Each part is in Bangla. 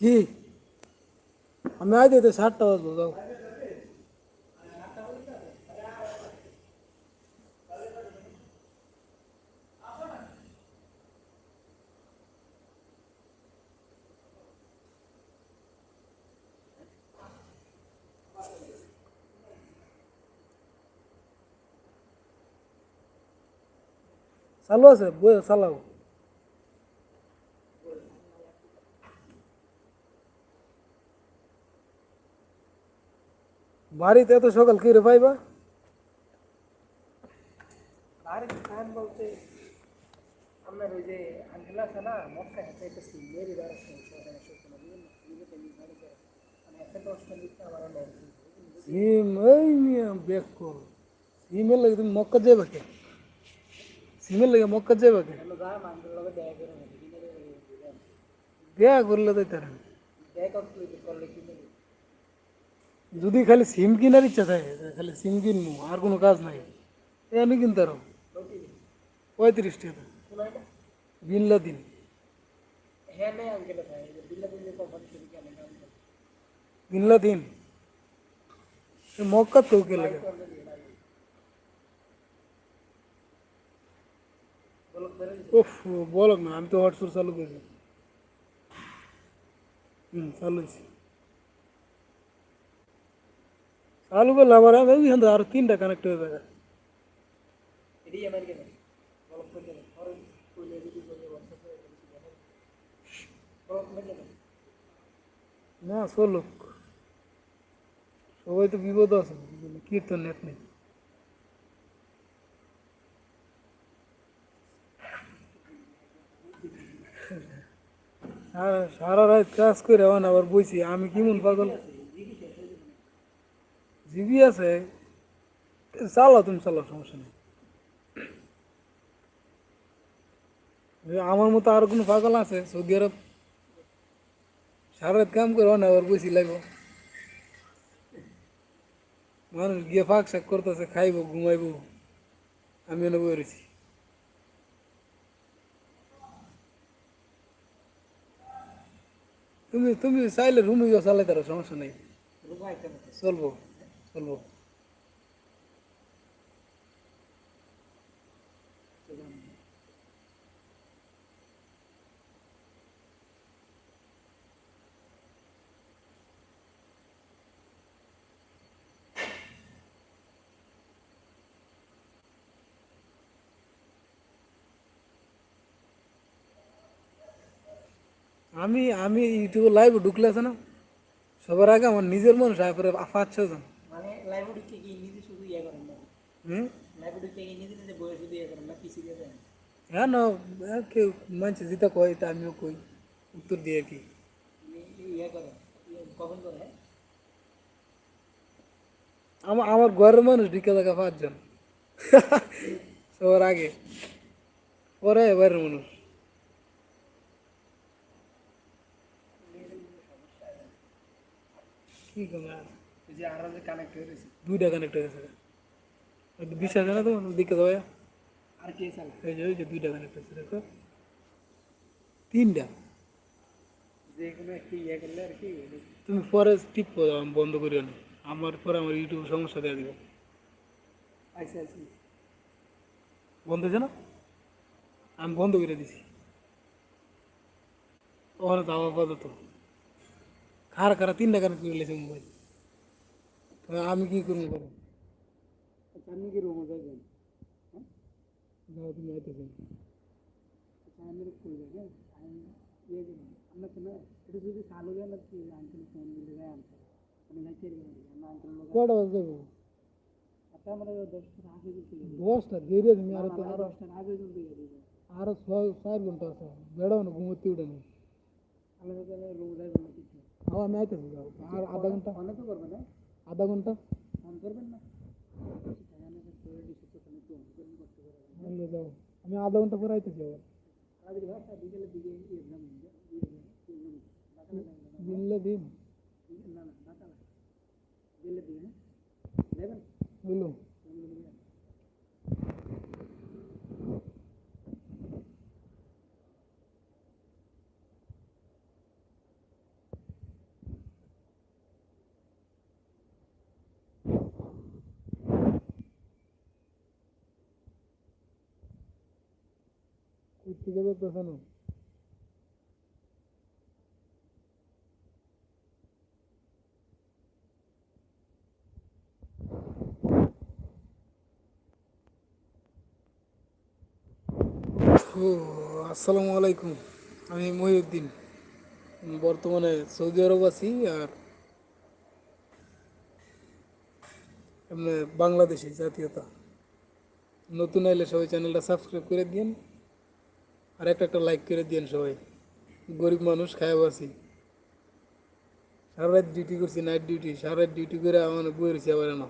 কি? আমি আজ দিতে সাতটা বাজবো যাও চালু আছে বই চালাও। বাড়িতে এত সকাল কি রে পাইবা? বাড়িতে খান বলতে আপনার ওই যে আঙ্কেল আছে না মক্কা হাতে একটা সিমেরই বার আছে মানে একটা দশটা লিখতে আমার অনেক সিম এই মিয়া বেক কর। সিমের লাগে তুমি মক্কা যাবে কে? সিমের লাগে যাবে কে? কিনে দেবে দেয়া করলে তো তার। করলে যদি খালি সিম কিনার ইচ্ছা থাকে খালি সিম কিনবো আর কোনো কাজ নাই। এ আমি কিনতে পারো পঁয়ত্রিশ টাকা। বিনলা দিন। হ্যাঁ বিল্লা বিল্লি দিন। মক্কা তো কে লাগে বলো না আমি তো হোয়াটসঅ্যাপ চালু করেছি হুম চালু হয়েছি। চালু করলে আবার আমি ওইখান থেকে আরও তিনটা কানেক্ট হয়ে যাবে আমার না, চলুক। সবাই তো বিপদ আছে, কীর্তন নেট নেই। সারা- রাত কাজ করে আবার বইছি, আমি কেমন পাগল? জিবি আছে, চালাও তুমি, চালাও, সমস্যা নেই। আমার মতো আর কোনো পাগল আছে? সৌদি আরব? সারা কাম করে না আবার বসি লাগবো। মানুষ গিয়ে ফাঁক শাক করতেছে, খাইবো, ঘুমাইবো, আমি বই রয়েছি। তুমি তুমি চাইলে রুমে গিয়ে চালাই তারো সমস্যা নেই। চলবো। চলবো আমি আমি ইউটিউবে লাইভ ঢুকলে আছে না? সবার আগে আমার নিজের মানুষ, তারপরে পাঁচ ছজন মানে লাইব্রেরিতে কি নিজে শুধু ইয়ে করেন না হুম লাইব্রেরিতে কি নিজে নিজে বইয়ে শুধু ইয়ে করেন না পিছিয়ে দিয়ে দেন হ্যাঁ না হ্যাঁ, কেউ মানছে যেটা কয় তা আমিও কই উত্তর দিয়ে আর কি ইয়ে করেন ইয়ে কখন করে হ্যাঁ? আমার আমার ঘরের মানুষ ঢিকে থাকা পাঁচজন সবার আগে পরে বাইরের মানুষ কি করবে আর? ওই যে আরও যে কানেক্ট হয়ে রয়েছে। দুইটা কানেক্ট হয়ে গেছে। বিশ্বাস হয় না তো? দিকে দেওয়া আর কে চালা এই যে ওই যে দুইটা কানেক্ট হয়েছে দেখো। তিনটা। যে কোনো একটি ইয়ে করলে আর কি তুমি পরে টিপ করো আমি বন্ধ করিও না। আমার পরে আমার ইউটিউব সমস্যা দেওয়া দিব। আচ্ছা আচ্ছা বন্ধ হয়েছে না? আমি বন্ধ করে দিছি। ওখানে তো আপাতত খারা খারা তিনটা কানেক্ট করে লেছে মোবাইল? আমি কি করব বলো? আচ্ছা আপনি কি রুমে যাবেন হ্যাঁ? তুমি আচ্ছা আমি কই যাবেন আমি ইয়ে করবেন আমরা তো না এটা যদি চালু গেল কি আঙ্কেল ফোন দিলে যায় আনতে আমি যাইতে পারি আমরা আঙ্কেল লোক কটা বাজে যাব আচ্ছা আমরা দশটার আগে যদি দশটা দেরি আছে আমি আরও তো আরও দশটার আগে যদি দিয়ে দিবেন আরও ছয় চার ঘণ্টা আছে। বেড়াও না ঘুমোতে উঠে না। আলাদা তাহলে যাবেন না কিছু হ্যাঁ আমি আইতেছি আর আধা ঘণ্টা ফোনে তো করবেন না? আধা ঘণ্টা। অন করবেন না? আমি আধা ঘণ্টা পরে আইতেছি আবার। দিনলে দিন? না না বিকেলের দিকে হ্যাঁ বুঝলো থেকে দেখতেছেন ও, আসসালামু আলাইকুম। আমি মহিউদ্দিন। বর্তমানে সৌদি আরব আছি আর বাংলাদেশি জাতীয়তা। নতুন আইলে সবাই চ্যানেলটা সাবস্ক্রাইব করে দিন আর একটা একটা লাইক করে দিন সবাই। গরিব মানুষ খায় আছি। সারা রাত ডিউটি করছি নাইট ডিউটি সারা রাত ডিউটি করে আমার বই রয়েছি আবার না।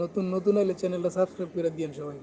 নতুন নতুন আইলে চ্যানেলটা সাবস্ক্রাইব করে দিন সবাই।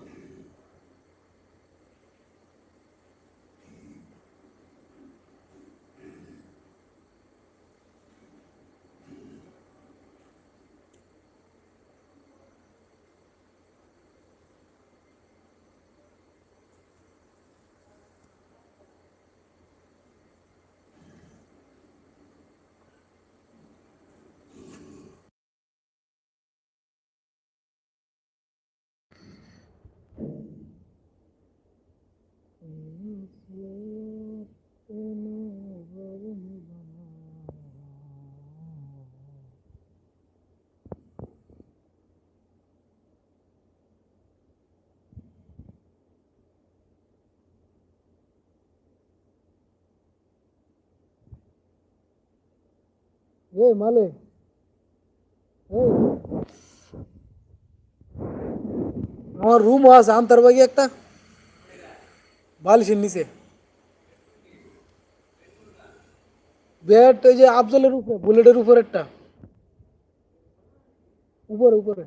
এই মালে এই আমার রুম আছে আনতার বাকি একটা বালিশের নিচে বেড ওই যে আফজলের উপরে বুলেটের উপর একটা উপরে উপরে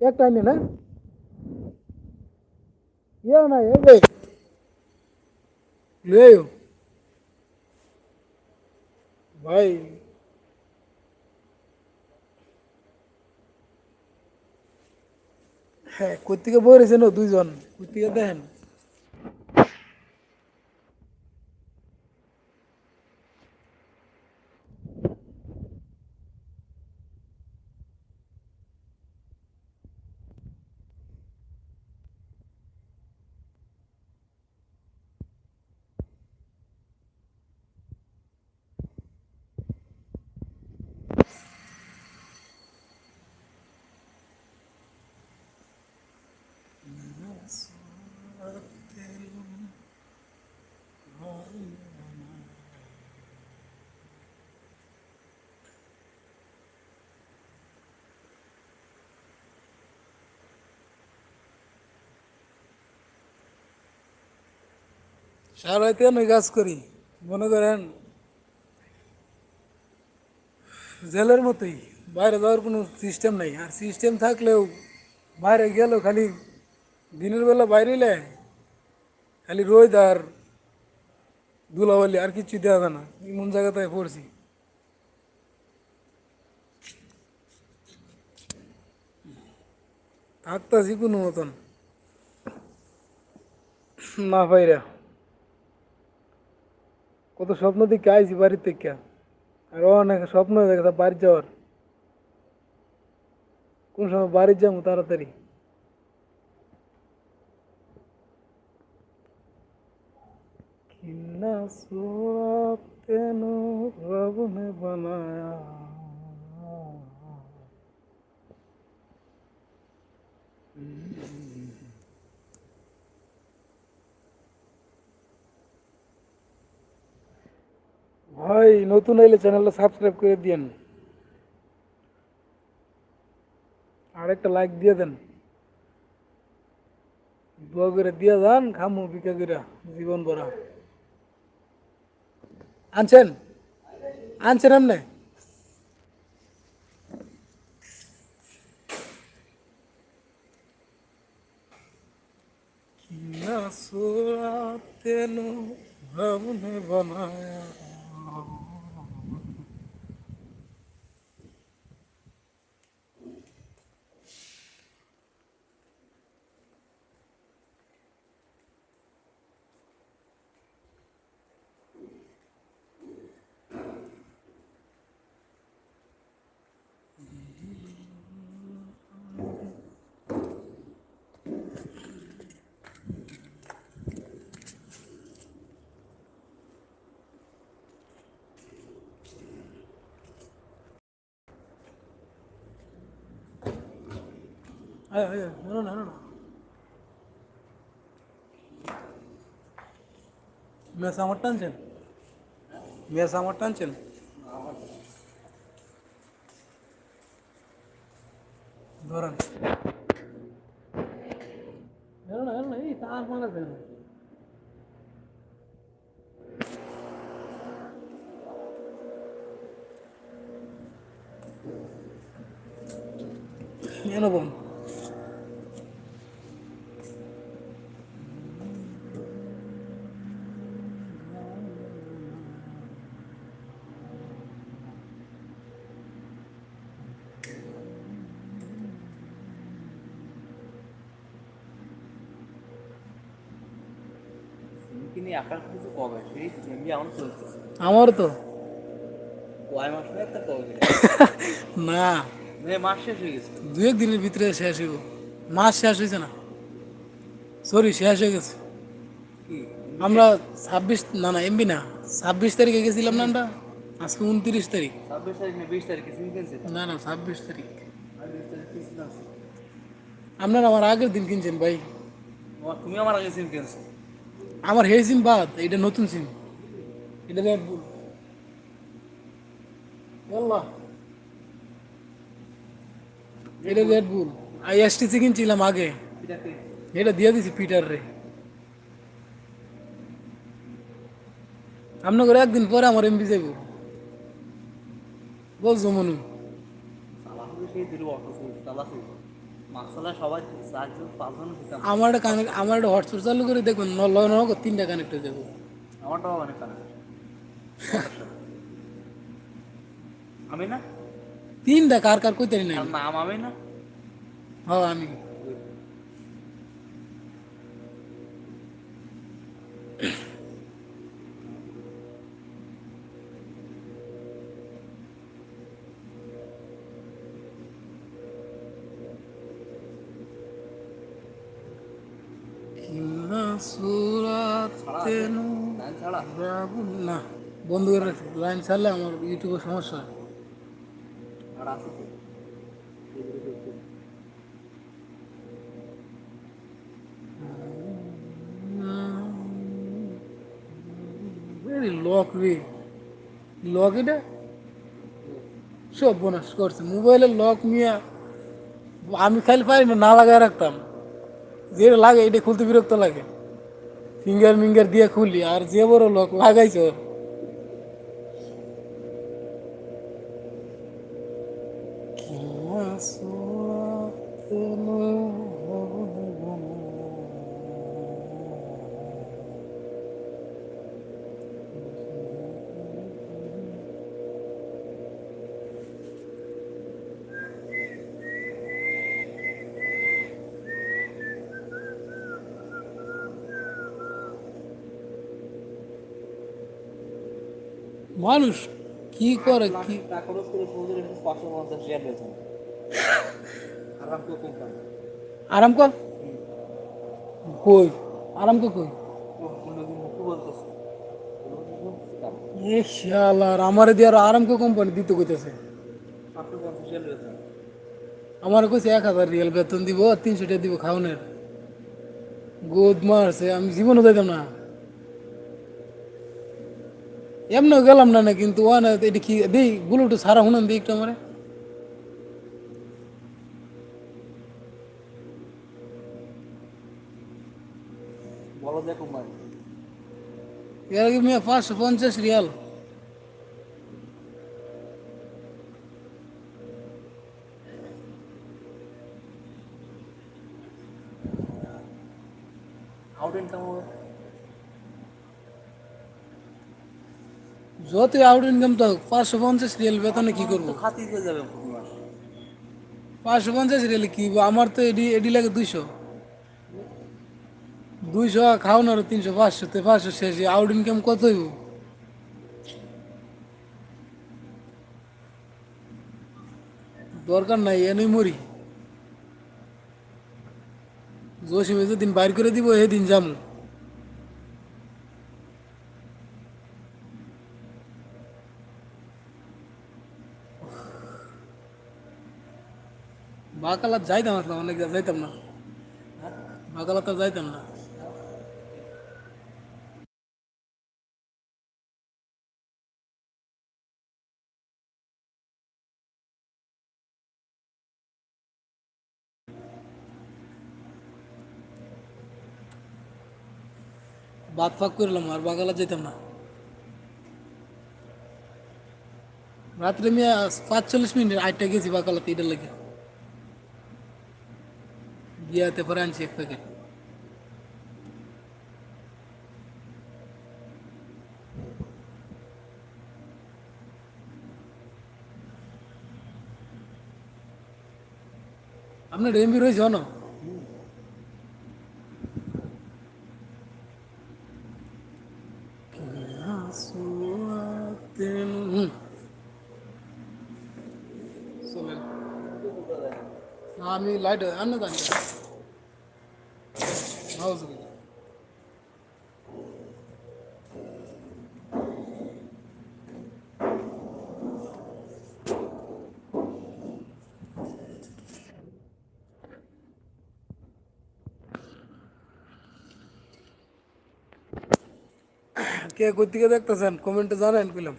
একটা আনি না ইয়ে না এই রে লয়ে আইও। ভাই। হ্যাঁ কোথেকে বই রয়েছেন দুইজন? কোথেকে দেখেন? সারাইতে আমি কাজ করি। মনে করেন, জেলের মতোই, বাইরে যাওয়ার কোনো সিস্টেম নেই। আর সিস্টেম থাকলেও বাইরে গেলেও খালি দিনের বেলা বাইরে এলে খালি রোদ আর ধুলাবালি, আর কিচ্ছু দেওয়া যায় না। এমন জায়গাতে পড়ছি। থাকতাছি কোনো মতন। না ভাইরা কত স্বপ্ন দিকে আইছি বাড়ির থেকে আর অনেক স্বপ্ন দেখে বাড়ি যাওয়ার কোন সময় বাড়ি যাবো তাড়াতাড়ি किन्ना सोआ तेनो रब ने बनाया ভাই নতুন এলে চ্যানেলটা সাবস্ক্রাইব করে দিয়েন। আর একটা লাইক দিয়ে দেন। দোয়া করে দিয়ে যান, খামু বিকা করে জীবন ভরা। আনছেন? আনছেন এমনি কিনা সোয়া তেনো ভাবনে বানায়া না না মেস টানছেন? মেস টানছেন? ধরেন। নিয়ে আকার কিছু কবে? সেই সিমকি আমার চলতেছে আমার তো। কয় মাস হয়ে একটা কবে? না মে মাস শেষ হয়ে গেছে। দু এক দিনের ভিতরে শেষ হইব। মাস শেষ হয়েছে না। সরি শেষ হয়ে গেছে। আমরা ছাব্বিশ না না এমবি না। ছাব্বিশ তারিখে গেছিলাম না আমরা? আজকে উনত্রিশ তারিখ। ছাব্বিশ তারিখ না বিশ তারিখে না না ছাব্বিশ তারিখ। আপনারা আমার আগের দিন কিনছেন ভাই। তুমি আমার আগে সিম কিনছো? আমার হে সিম বাদ এটা নতুন সিম এটা রেড বুল আল্লাহ। এটা রেড বুল আই এসটিসি কিনছিলাম আগে। এটা দিয়ে দিছি পিটার রে। আপনার করে একদিন পরে আমার এমবি যাইব। বলছো মনু। আমার একটা কানেক্ট আমার একটা হোয়াটসঅ্যাপ চালু করে দেখবেন নল নক তিনটা কানেক্ট হয়ে যাব। আমারটাও অনেক কানে আমি না? তিনটা কার কার কইতে আর নাম আমি না? হ্যাঁ আমি। কিন্না বন্ধ করে রাখছি লাইন ছাড়লে আমার ইউটিউবে সমস্যা লক রে লক এটা? সব বোনাস করছে। মোবাইলের লক নিয়ে আমি খালি পারি না লাগায় রাখতাম। যেটা লাগে, এটা খুলতে বিরক্ত লাগে। ফিঙ্গার মিঙ্গার দিয়ে খুলি, আর যে বড় লোক লাগাইছ মানুষ কি করে কি? টাকা খরচ করে সৌদি আরবে পাঁচশো পঞ্চাশ শেয়ার বেতন আরাম কোম্পানি কর কই? আরাম কই? এ শালার আমারে দিয়ে আর আরাম কর কোম্পানি দিতে কইতেছে। আমার কইছে এক হাজার রিয়াল বেতন দিব তিনশো টাকা দিব খাওনের। গোদ মারছে আমি জীবনও যাইতাম না। এমনিও গেলাম না না কিন্তু ও না এটা কি দিই ব্লুটুথ সারা হুনান দিই একটু আমার। বলো যে কোম্পানি এর আগে মেয়ে পাঁচশো পঞ্চাশ রিয়াল। আউট ইনকাম তো পাঁচশো পঞ্চাশ রিয়াল বেতনে কি করব? তো খাতি হয়ে যাবে প্রতি মাস। পাঁচশো পঞ্চাশ রিয়াল কি? আমার তো এডি এডি লাগে দুইশো। দুইশো খাওয়ানো আর তিনশো পাঁচশো তে পাঁচশো শেষ আউট ইনকাম কত হইব? দরকার নাই এনেই মরি। জসিমে যেদিন বাইর করে দিব সেদিন যাম। বাদ বাকালা যাইতাম আসলাম অনেক যাইতাম না। বাকালা তো যাইতাম না। বাদ ফাঁক করলাম আর বাগালা যেতাম না। রাত্রে আমি পাঁচ চল্লিশ মিনিট আটটা গেছি বাকালাতে এটার লেগে। গিয়াতে পরে আনছি এক প্যাকেট আপনার এমবি রয়েছে না আমি লাইট আনলে নাউজুবিল্লাহ কে কই থেকে দেখতেছেন কমেন্টে জানান পেলাম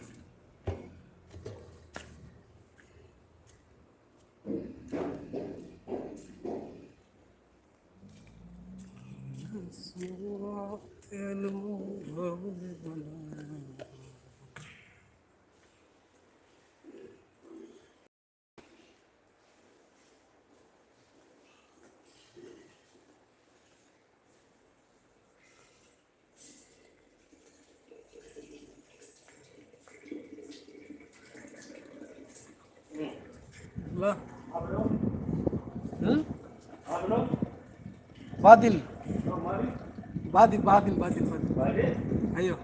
होगा हम्म? बादिल। बादिल। बादिल बादिल बादिल अयो